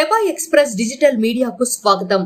ప్రభా express digital మీడియాకు స్వాగతం.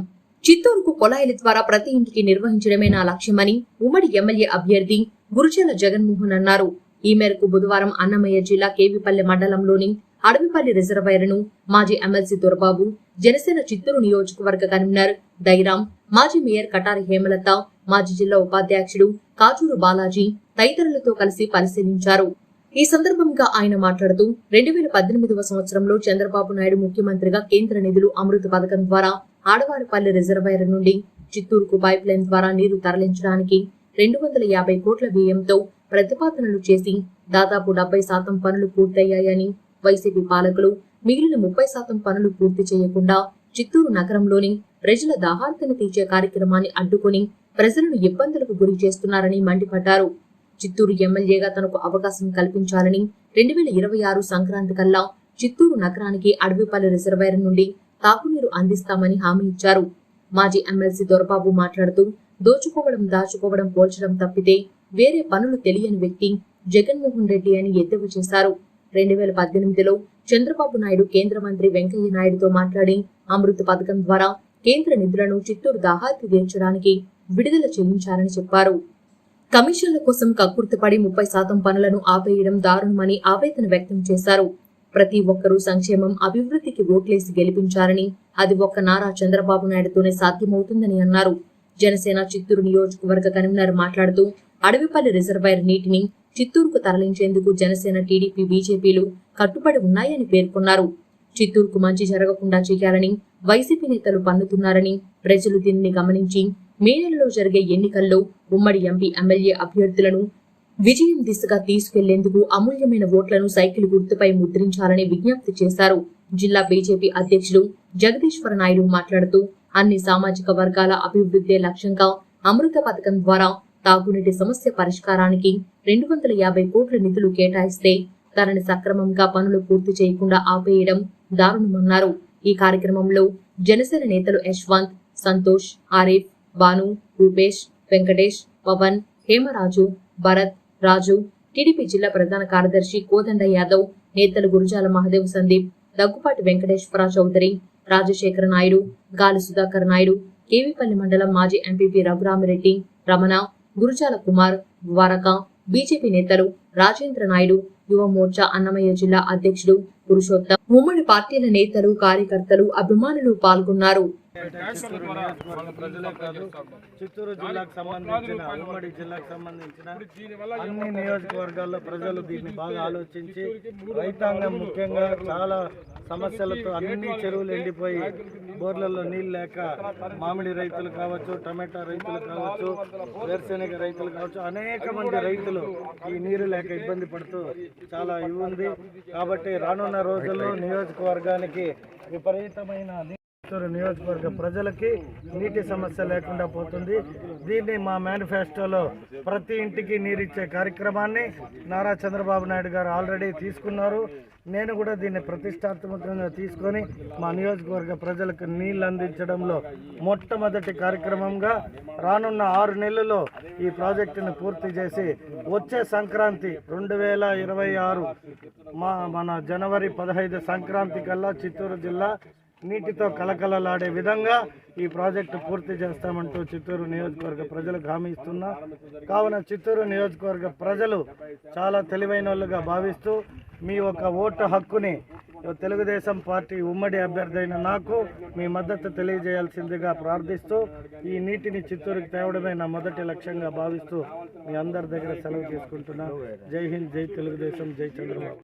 చిత్తూరుకు కొలాయిల ద్వారా ప్రతి ఇంటికి నిర్వహించడమే నా లక్ష్యమని ఉమ్మడి ఎమ్మెల్యే అభ్యర్థి గురుజన జగన్మోహన్ అన్నారు. ఈ మేరకు బుధవారం అన్నమయ్య జిల్లా కేవిపల్లె మండలంలోని అడవిపల్లి రిజర్వాయర్ను మాజీ ఎమ్మెల్సీ దొరబాబు జనసేన చిత్తూరు నియోజకవర్గ కన్వీనర్ దైరామ్ మాజీ మేయర్ కటారి హేమలత మాజీ జిల్లా ఉపాధ్యక్షుడు కాచూరు బాలాజీ తదితరులతో కలిసి పరిశీలించారు. ఈ సందర్భంగా ఆయన మాట్లాడుతూ రెండు వేల పద్దెనిమిదవ సంవత్సరంలో చంద్రబాబు నాయుడు ముఖ్యమంత్రిగా కేంద్ర నిధులు అమృత పథకం ద్వారా ఆడవారిపల్లి రిజర్వాయర్ నుండి చిత్తూరుకు పైప్ లైన్ ద్వారా నీరు తరలించడానికి రెండు వందల యాభై కోట్ల వ్యయంతో ప్రతిపాదనలు చేసి దాదాపు డెబ్బై శాతం పనులు పూర్తయ్యాయని వైసీపీ పాలకులు మిగిలిన ముప్పై శాతం పనులు పూర్తి చేయకుండా చిత్తూరు నగరంలోని ప్రజల దాహార్తను తీర్చే కార్యక్రమాన్ని అడ్డుకొని ప్రజలను ఇబ్బందులకు గురి చేస్తున్నారని మండిపడ్డారు. చిత్తూరు ఎమ్మెల్యేగా తనకు అవకాశం కల్పించాలని రెండు వేల ఇరవై ఆరు సంక్రాంతి కల్లా చిత్తూరు నగరానికి అడవిపల్లి రిజర్వాయర్ నుండి తాగునీరు అందిస్తామని హామీ ఇచ్చారు. మాజీ ఎమ్మెల్సీ దొరబాబు మాట్లాడుతూ దోచుకోవడం దాచుకోవడం పోల్చడం తప్పితే వేరే పనులు తెలియని వ్యక్తి జగన్మోహన్ రెడ్డి అని ఎద్దవి చేశారు. రెండు వేల పద్దెనిమిదిలో చంద్రబాబు నాయుడు కేంద్ర మంత్రి వెంకయ్య నాయుడుతో మాట్లాడి అమృత పథకం ద్వారా కేంద్ర నిధులను చిత్తూరు దాహాతి తీర్చడానికి విడుదల చేయించారని చెప్పారు. కమిషన్ల కోసం కక్కుర్తిపడి ముప్పై శాతం పనులను ఆపేయడం దారుణమని ఆవేదన వ్యక్తం చేశారు. ప్రతి ఒక్కరూ సంక్షేమం అభివృద్ధికి ఓట్లేసి గెలిపించారని అది ఒక్క నారా చంద్రబాబు నాయుడుతోనే సాధ్యమవుతుందని అన్నారు. జనసేన చిత్తూరు నియోజకవర్గ కన్వీనర్ మాట్లాడుతూ అడవిపల్లి రిజర్వాయర్ నీటిని చిత్తూరుకు తరలించేందుకు జనసేన టీడీపీ బీజేపీలు కట్టుబడి ఉన్నాయని పేర్కొన్నారు. చిత్తూరుకు మంచి జరగకుండా చేయాలని వైసీపీ నేతలు పన్నుతున్నారని ప్రజలు దీనిని గమనించి మే నెలలో జరిగే ఎన్నికల్లో ఉమ్మడి ఎంపీ ఎమ్మెల్యే అభ్యర్థులను విజయం దిశగా తీసుకెళ్ళేందుకు అమూల్యమైన ఓట్లను సైకిల్ గుర్తుపై ముద్రించాలని విజ్ఞప్తి చేశారు. జిల్లా బీజేపీ అధ్యక్షుడు జగదీశ్వర నాయుడు మాట్లాడుతూ అన్ని సామాజిక వర్గాల అభివృద్ధే లక్ష్యంగా అమృత పథకం ద్వారా తాగునీటి సమస్య పరిష్కారానికి రెండు వందల యాభై కోట్ల నిధులు కేటాయిస్తే తనని సక్రమంగా పనులు పూర్తి చేయకుండా ఆపేయడం దారుణమన్నారు. ఈ కార్యక్రమంలో జనసేన నేతలు యశ్వంత్ సంతోష్ ఆరిఫ్ భాను రూపేష్ వెంకటేష్ పవన్ హేమరాజు భరత్ రాజు టీడీపీ జిల్లా ప్రధాన కార్యదర్శి కోదండ యాదవ్ నేతలు గురుజాల మహదేవ్ సందీప్ దగ్గుపాటి వెంకటేశ్వర చౌదరి రాజశేఖర నాయుడు గాలి సుధాకర్ నాయుడు కేవీపల్లి మండలం మాజీ ఎంపీపీ రఘురామిరెడ్డి రమణ గురుజాల కుమార్ ద్వారక బీజేపీ నేతలు రాజేంద్ర నాయుడు యువ మోర్చా అన్నమయ్య జిల్లా అధ్యక్షుడు పురుషోత్తం. ఉమ్మడి పార్టీల నేతలు కార్యకర్తలు అభిమానులు పాల్గొన్నారు. ప్రజలే కాదు చిత్తూరు జిల్లాకు సంబంధించిన ఉమ్మడి జిల్లాకు సంబంధించిన అన్ని నియోజకవర్గాల్లో ప్రజలు దీన్ని బాగా ఆలోచించి రైతాంగం ముఖ్యంగా చాలా సమస్యలతో అన్ని చెరువులు ఎండిపోయి బోర్లలో నీళ్ళు లేక మామిడి రైతులు కావచ్చు టమాటా రైతులు కావచ్చు వేరుశెనగ రైతులు కావచ్చు అనేక మంది రైతులు ఈ నీరు లేక ఇబ్బంది పడుతూ చాలా ఇవి ఉంది. కాబట్టి రానున్న రోజుల్లో నియోజకవర్గానికి విపరీతమైన చిత్తూరు నియోజకవర్గ ప్రజలకి నీటి సమస్య లేకుండా పోతుంది. దీన్ని మా మేనిఫెస్టోలో ప్రతి ఇంటికి నీరిచ్చే కార్యక్రమాన్ని నారా చంద్రబాబు నాయుడు గారు ఆల్రెడీ తీసుకున్నారు. నేను కూడా దీన్ని ప్రతిష్టాత్మకంగా తీసుకొని మా నియోజకవర్గ ప్రజలకు నీళ్ళు అందించడంలో మొట్టమొదటి కార్యక్రమంగా రానున్న ఆరు నెలల్లో ఈ ప్రాజెక్టును పూర్తి చేసి వచ్చే సంక్రాంతి రెండు వేల ఇరవై ఆరు మా మన జనవరి పదహైదు సంక్రాంతి కల్లా చిత్తూరు జిల్లా నీటితో కలకలలాడే విధంగా ఈ ప్రాజెక్టు పూర్తి చేస్తామంటూ చిత్తూరు నియోజకవర్గ ప్రజలకు హామీ ఇస్తున్నా. కావున చిత్తూరు నియోజకవర్గ ప్రజలు చాలా తెలివైన వాళ్ళుగా భావిస్తూ మీ యొక్క ఓటు హక్కుని తెలుగుదేశం పార్టీ ఉమ్మడి అభ్యర్థి అయిన నాకు మీ మద్దతు తెలియజేయాల్సిందిగా ప్రార్థిస్తూ ఈ నీటిని చిత్తూరుకి తేవడమే నా మొదటి లక్ష్యంగా భావిస్తూ మీ అందరి దగ్గర సెలవు తీసుకుంటున్నా. జై హింద్ జై తెలుగుదేశం జై చంద్రబాబు.